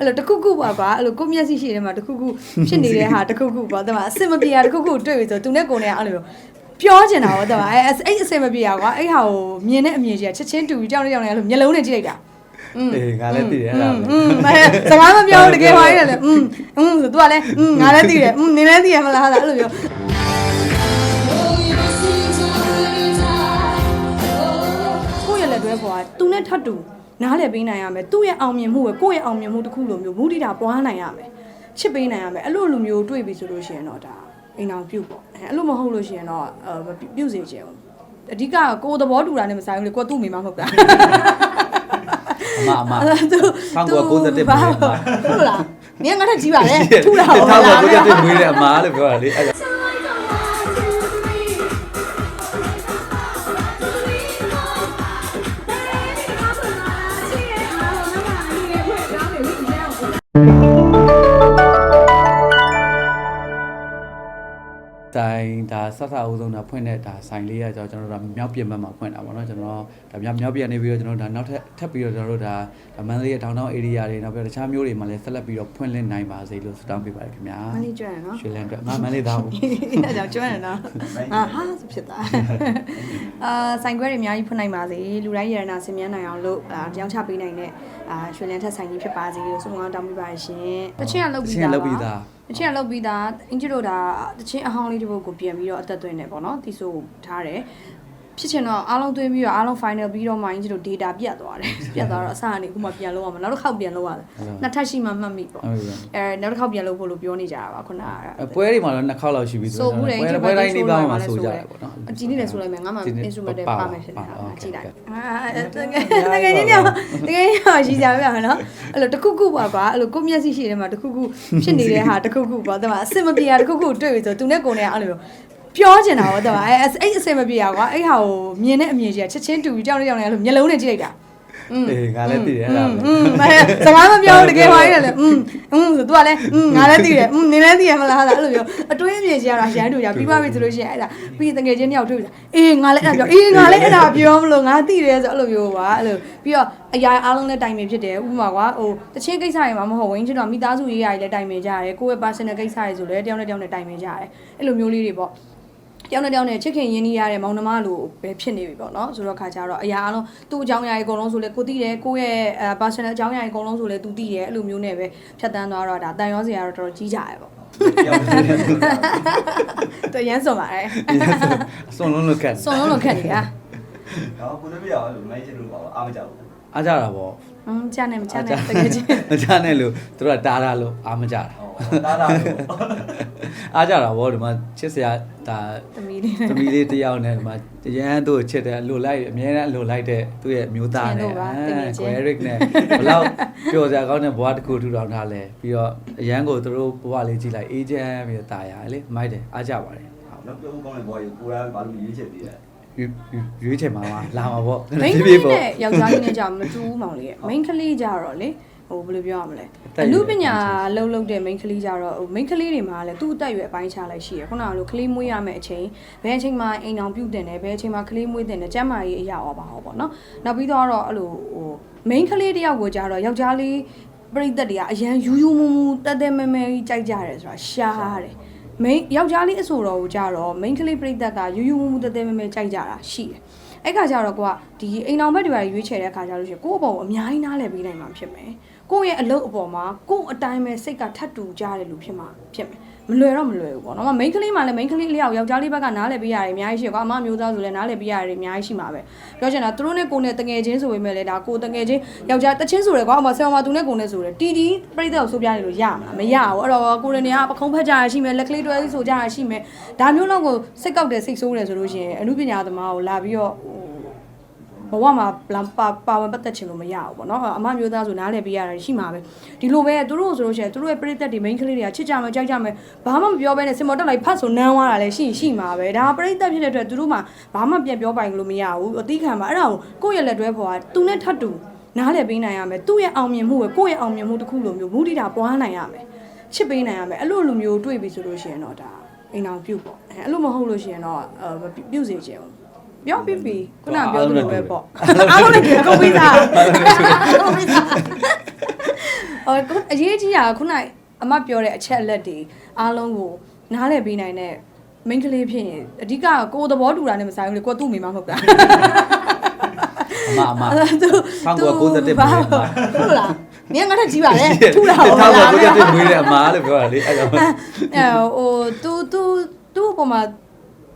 အဲ့လိုတစ်ခုခုပါကွာအဲ့လိုကိုယ့်မျက်စိရှိတယ်မှာတစ်ခုခုဖြစ်နေတဲ့ဟာတစ်ခုခုပေါ့တဲ့မှာအစင်မပြေတာတစ်ခုခုတွေ့ပြီဆိုသူနဲ့ကိုယ်နဲ့အဲ့လိုပြောချင်တာပေါ့တဲ့မှာအဲ့အဲ့အစင်မပြေတာကွာအဲ့ဟာကိုမြင်တဲ့အမြင်ကြီးကချက်ချင်းတူပြီးကြောက်နေကြောက်နေအဲ့လိုမျက်လုံးနဲ့ကြည့်လိုက်တာอืม အေးငါလည်းသိတယ်အဲ့ဒါ อืมအဲစကားမပြောဘူးတကယ်ပါရဲ့လေอืมอืมဆိုသူကလည်းอืมငါလည်းသိတယ်อืมနင်လည်းသိရမလားဟာအဲ့လိုပြောကိုယ့်ရဲ့လက်တွဲပေါ်ကသူနဲ့ထပ်တူ နားလည်ပေးနိုင်ရမယ်သူ့ရဲ့အောင်မြင်မှုပဲကိုယ့်ရဲ့အောင်မြင်မှုတစ်ခုလိုမျိုးမူတည်တာပွားနိုင်ရမယ်ချစ်ပေးနိုင်ရမယ်အဲ့လိုလိုမျိုးတွေ့ပြီဆိုလို့ရှိရင်တော့ဒါအိမ်အောင်ပြုတ်ပေါ့အဲအဲ့လိုမဟုတ်လို့ရှိရင်တော့အဲပြုတ်စေချင်ဘူးအဓိကကိုယ်သဘောတူတာနဲ့မဆိုင်ဘူးလေကိုယ်သူ့မိမမဟုတ်တာအမအမသူ1991ဘာဟုတ်လားမင်းငါထက်ကြီးပါလေထူတာဟုတ်ထားလားပါကိုတက်မွေးတဲ့အမလို့ပြောတာလေအဲ့ ဆိုင်ဒါဆက်ဆအုပ်ဆုံးဒါဖွင့်တဲ့ဒါဆိုင်လေးကကျွန်တော်တို့ဒါမြောက်ပြင်ဘက်မှာဖွင့်တာပေါ့နော်ကျွန်တော်ဒါမြောက်မြောက်ပြင်နေပြီးတော့ကျွန်တော်ဒါနောက်ထပ်ထပ်ပြီးတော့ကျွန်တော်တို့ဒါဒါမန္တလေးရဲ့ downtown area တွေနောက်ပြီးတော့တခြားမြို့တွေမှာလည်းဆက်လက်ပြီးတော့ဖွင့်လင်းနိုင်ပါစေလို့ဆုတောင်းပေးပါတယ်ခင်ဗျာမလေးကျွမ်းရနော်ရွှေလန်းအတွက်ငါမန္တလေးသားဘူးအဲ့ဒါကြောင့်ကျွမ်းရနော်ဟာဟာဆိုဖြစ်သွားအာဆိုင်ခွဲတွေအများကြီးဖွင့်နိုင်ပါစေလူတိုင်းရတနာဆင်မြန်းနိုင်အောင်လို့အာကြောင်းချပေးနိုင်တဲ့အာရွှေလန်းထက်ဆိုင်ကြီးဖြစ်ပါစေလို့ဆုတောင်းတောင်းပေးပါရှင်တချင်းကလုတ်ပြီးချင်းသားလောက်ပြီးသား တချင်းကလုတ်ပြီးသားအင်ဂျီတို့ဒါတချင်းအဟောင်းလေးတစ်ပုဒ်ကိုပြန်ပြီးတော့အသက်သွင်းနေပေါ့နော်တီဆိုထားတယ် ဖြစ်ချင်တော့အားလုံးသွင်းပြီးတော့အားလုံး final ပြီးတော့မှအင်ဂျီတို့ data ပြတ်သွားတယ်ပြတ်သွားတော့အစကနေအခုမှပြန်လုပ်ရမှာနောက်တစ်ခေါက်ပြန်လုပ်ရတယ်နှစ်ထပ်ရှိမှမှတ်မိပေါ့ဟုတ်ပြီအဲနောက်တစ်ခေါက်ပြန်လုပ်ဖို့လို့ပြောနေကြတာပါခုနကအပွဲတွေမှာတော့နှစ်ခေါက်လောက်ရှိပြီဆိုဘူးတယ်ပွဲပွဲတိုင်းနေပါမှာဆိုကြတယ်ပေါ့နော်အကြည့်နေတယ်ဆိုလိုက်မယ်ငါမှ instrument တွေပါမယ်ဖြစ်နေတာဟုတ်ကြည့်လိုက်ကဲ့အာတကယ်တကယ်ချင်းတော့တကယ်ချင်းတော့ရှိကြပါမယ်နော်အဲ့လိုတစ်ခုခုပါကွာအဲ့လိုကိုယ့်မျက်စိရှိတယ်မှာတစ်ခုခုဖြစ်နေတဲ့ဟာတစ်ခုခုပေါ့တဲ့မှာအစင်မပြေတာတစ်ခုခုတွေ့ပြီဆိုသူနဲ့ကိုယ်နဲ့အဲ့လို ပြောချင်တာပေါ့တဲ့မှာအဲ့အဲ့အစင်မပြေတာကွာအဲ့ဟာကိုမြင်တဲ့အမြင်ကြီးကချက်ချင်းတူပြီးကြောက်နေကြောက်နေအဲ့လိုမျက်လုံးနဲ့ကြည့်လိုက်တာ อืม အေးငါလည်းသိတယ်အဲ့ဒါ อืมအဲစကားမပြောဘူးတကယ်ပါရဲ့လေอืมอืมဆိုသူကလည်းอืมငါလည်းသိတယ်อืมနင်လည်းသိရမလားဟာအဲ့လိုပြောအတွင်းအမြင်ကြီးရတာရန်တူရပြီးပါပြီဆိုလို့ရှိရင်အဲ့ဒါပြီးတကယ်ချင်းတယောက်တွေ့ပြီအေးငါလည်းအဲ့ဒါပြောအေးငါလည်းအဲ့ဒါပြောမလို့ငါသိတယ်ဆိုအဲ့လိုမျိုးပါအဲ့လိုပြီးတော့အရာအားလုံးလည်းတိုင်ပင်ဖြစ်တယ်ဥပမာကွာဟိုတချင်းကိစ္စတွေမှာမဟုတ်ဝင်းချစ်တော့မိသားစုရေးရာတွေလည်းတိုင်ပင်ကြရတယ်ကိုယ့်ရဲ့ personal ကိစ္စတွေဆိုလည်းတယောက်နဲ့တယောက်နဲ့တိုင်ပင်ကြရတယ်အဲ့လိုမျိုးလေးတွေပေါ့ တယောက်နဲ့တယောက်နဲ့ချစ်ခင်ရင်းနှီးရတဲ့မောင်နှမလိုပဲဖြစ်နေပြီပေါ့နော်ဆိုတော့ခါကြတော့အရာအလုံးသူ့အကြောင်းအရာတွေအကုန်လုံးဆိုလဲကိုသိတယ်ကိုယ့်ရဲ့အဲ personal အကြောင်းအရာတွေအကုန်လုံးဆိုလဲသူသိတယ်အဲ့လိုမျိုးနဲ့ပဲဖြတ်တန်းသွားတော့ဒါတန်ရောစရာတော့တော်တော်ကြီးကြရပေါ့သူရမ်းစွန်ပါတယ်အစွန်လုံးလို့ခက်စွန်လုံးလုံးခက်နေတာတော့ကိုလည်းမရအောင်လို့မိုင်းချစ်လို့ပါအားမကြောက်ဘူးအားကြတာပေါ့ဟွန်းကြားနေမကြားနေတကယ်ချင်းမကြနဲ့လို့သူတို့ကတားတာလို့အားမကြတာဟော တာတာလို့အားကြတာပေါ့ဒီမှာချစ်စရာဒါသမီးလေးသမီးလေးတစ်ယောက်နဲ့ဒီမှာရန်သူ့ကိုချစ်တယ်အလိုလိုက်အမြဲတမ်းအလိုလိုက်တဲ့သူ့ရဲ့အမျိုးသားနဲ့ကိုရစ်နဲ့ဘလောက်ပျော်စရာကောင်းတဲ့ဘဝတစ်ခုထူထောင်ထားလဲပြီးတော့အရန်ကိုသူတို့ဘဝလေးကြည့်လိုက်အေးချမ်းပြီးတော့တာယာလေမိုက်တယ်အားကြပါတယ်တော့ပြောဦးကောင်းတဲ့ဘောကြီးကိုယ်ကဘာလို့ရွေးချက်သေးလဲရွေးရွေးချယ်မှာပါလာမှာပေါ့မိန်းကလေးနဲ့ယောက်ျားလေးနဲ့ကြာမတူးမောင်လေးရဲ့မိန်းကလေးကြတော့လေ ဟိုဘယ်လိုပြောရမလဲအမှုပညာလုံလုံတဲ့မိန်းကလေးကြတော့ဟိုမိန်းကလေးတွေမှာလည်းသူ့အသက်အရွယ်အပိုင်းခြားလိုက်ရှိရခုနကလိုကလေးမွေးရမယ့်အချိန်ဘယ်အချိန်မှာအိမ်အောင်ပြုတ်တင်တယ်ဘယ်အချိန်မှာကလေးမွေးတင်တယ်ကျန်းမာရေးအရာရောပါဟောပေါ့နော်နောက်ပြီးတော့အဲ့လိုဟိုမိန်းကလေးတယောက်ကိုကြတော့ယောက်ျားလေးပရိသတ်တွေကအရန်ယူယူမူမူတက်တက်မဲမဲကြီးကြိုက်ကြတယ်ဆိုတာရှားတယ်မိန်းယောက်ျားလေးအဆိုတော်ကိုကြတော့မိန်းကလေးပြိသက်ကယူယူမူမူတဲတဲမဲမဲကြိုက်ကြတာရှိတယ်။အဲ့ခါကျတော့ကိုကဒီအိမ်အောင်ဘက်တွေပါရွေးချယ်တဲ့ခါကျလို့ရှိရင်ကိုယ့်အပေါ်ကိုအများကြီးနားလည်ပေးနိုင်မှာဖြစ်မယ်။ ကိုယ့်ရဲ့အလုပ်အပေါ်မှာကိုယ့်အတိုင်းပဲစိတ်ကထပ်တူကြတယ်လို့ဖြစ်မှာဖြစ်မယ်။မလွယ်တော့မလွယ်ဘူးပေါ့နော်။မိန်းကလေးမှလည်းမိန်းကလေးအလျောက်ယောက်ျားလေးဘက်ကနားလည်ပေးရတယ်အများကြီးရှိတယ်ကွာ။အမမျိုးသားဆိုလည်းနားလည်ပေးရတယ်အများကြီးရှိမှာပဲ။ပြောချင်တာသူတို့နဲ့ကိုယ်နဲ့တငယ်ချင်းဆိုပေမဲ့လည်းဒါကိုယ်တငယ်ချင်းယောက်ျားတချင်းဆိုတယ်ကွာ။အမဆယ်မသူနဲ့ကိုယ်နဲ့ဆိုတယ်တီတီပြိသက်ကိုဆိုပြရတယ်လို့ရမှာမရဘူး။အဲ့တော့ကိုယ်ရနေကပခုံးဖက်ကြရရှိမယ်လက်ကလေးတွဲဆိုကြရရှိမယ်။ဒါမျိုးတော့ကိုစိတ်ကောက်တယ်စိတ်ဆိုးတယ်ဆိုလို့ရှိရင်အမှုပညာသမားကိုလာပြီးတော့ဟို ဘဝမှာလာပါပါဝင်ပတ်သက်ချင်လို့မရဘူးပေါ့နော်အမမျိုးသားဆိုနားလည်ပေးရတယ်ရှိမှာပဲဒီလိုပဲသူတို့ဆိုလို့ရှိရင်သူတို့ရဲ့ပြိသက်တွေ main ကလေးတွေကချစ်ကြမယ်ကြိုက်ကြမယ်ဘာမှမပြောဘဲနဲ့စင်မော်တက်လိုက်ဖတ်ဆိုနန်းသွားတာလည်းရှိရှိမှာပဲဒါပြိသက်ဖြစ်တဲ့အတွက်သူတို့မှဘာမှပြန်ပြောပိုင်လို့မရဘူးအတိခံမှာအဲ့ဒါကိုကိုယ့်ရဲ့လက်တွဲပေါ်ကသူနဲ့ထပ်တူနားလည်ပေးနိုင်ရမယ်သူ့ရဲ့အောင်မြင်မှုပဲကိုယ့်ရဲ့အောင်မြင်မှုတစ်ခုလိုမျိုးမူတည်တာပွားနိုင်ရမယ်ချစ်ပေးနိုင်ရမယ်အဲ့လိုလိုမျိုးတွေ့ပြီဆိုလို့ရှိရင်တော့ဒါအိမ်အောင်ပြုတ်ပေါ့အဲအဲ့လိုမဟုတ်လို့ရှိရင်တော့အဲပြုတ်စေချင်ဘူး ပြောပြီးပြီခုနပြောသလိုပဲပေါ့အားလုံးလည်းကုန်ပြီသားကုန်ပြီသားအော်အရေးကြီးတာခုနအမပြောတဲ့အချက်အလက်တွေအားလုံးကိုနားလည်ပေးနိုင်တဲ့မိန်းကလေးဖြစ်ရင်အဓိကကိုယ်သဘောတူတာနဲ့မဆိုင်ဘူးလေကိုယ်သူ့မိမမဟုတ်တာအမအမသူ1991ဘာဟုတ်လားမင်းငါထက်ကြီးပါလေထူလာဟုတ်လား1991မွေးတဲ့အမလို့ပြောတာလေအဲ့တော့ဟိုသူသူသူ့အပေါ်မှာ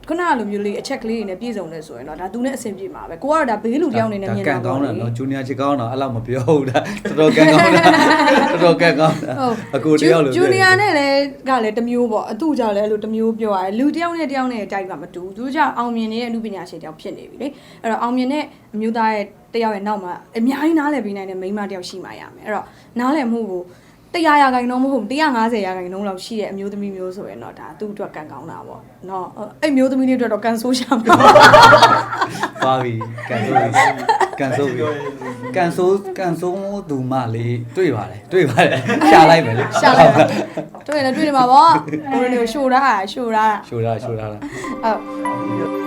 ခုနလိုမျိုးလေးအချက်ကလေးတွေနဲ့ပြည့်စုံနေဆိုရင်တော့ဒါ तू နဲ့အဆင်ပြေမှာပဲကိုကတော့ဒါဘေးလူတယောက်အနေနဲ့မြင်ကန်တာကောပေါ့င်းလေတာနော်ဂျူနီယာချစ်ကောင်းတော့အဲ့လောက်မပြောဘူးဒါတော်တော်ကန်ကောင်းတာတော်တော်ကန်ကောင်းတာအကူတယောက်လို့ဂျူနီယာနဲ့လည်းကလည်းတစ်မျိုးပေါ့အတူကြောင့်လည်းအဲ့လိုတစ်မျိုးပြောရတယ်လူတယောက်နဲ့တယောက်နဲ့တိုက်ပါမတူသူတို့ကြောင့်အောင်မြင်နေတဲ့အမှုပညာရှင်တယောက်ဖြစ်နေပြီလေအဲ့တော့အောင်မြင်တဲ့အမျိုးသားရဲ့တယောက်ရဲ့နောက်မှာအများကြီးနားလည်ပေးနိုင်တဲ့မိန်းမတယောက်ရှိမှရမယ်အဲ့တော့နားလည်မှုကို 100ရာခိုင်နှုန်းမဟုတ်150ရာခိုင်နှုန်းလောက်ရှိတဲ့အမျိုးသမီးမျိုးဆိုရင်တော့ဒါသူ့အတွက်ကန်ကောင်းတာပေါ့နော်အဲ့မျိုးသမီးလေးအတွက်တော့ကန်ဆိုးရှာမှာပါပြီကန်ဆိုးပြီကန်ဆိုးပြီကန်ဆိုးကန်ဆိုးသူမလေးတွေ့ပါတယ်တွေ့ပါတယ်ရှာလိုက်မယ်လေရှာလိုက်ပါတွေ့ရင်လည်းတွေ့နေမှာပေါ့ဟိုလိုရှို့တာရှို့တာရှိုးတာရှိုးတာလားဟုတ်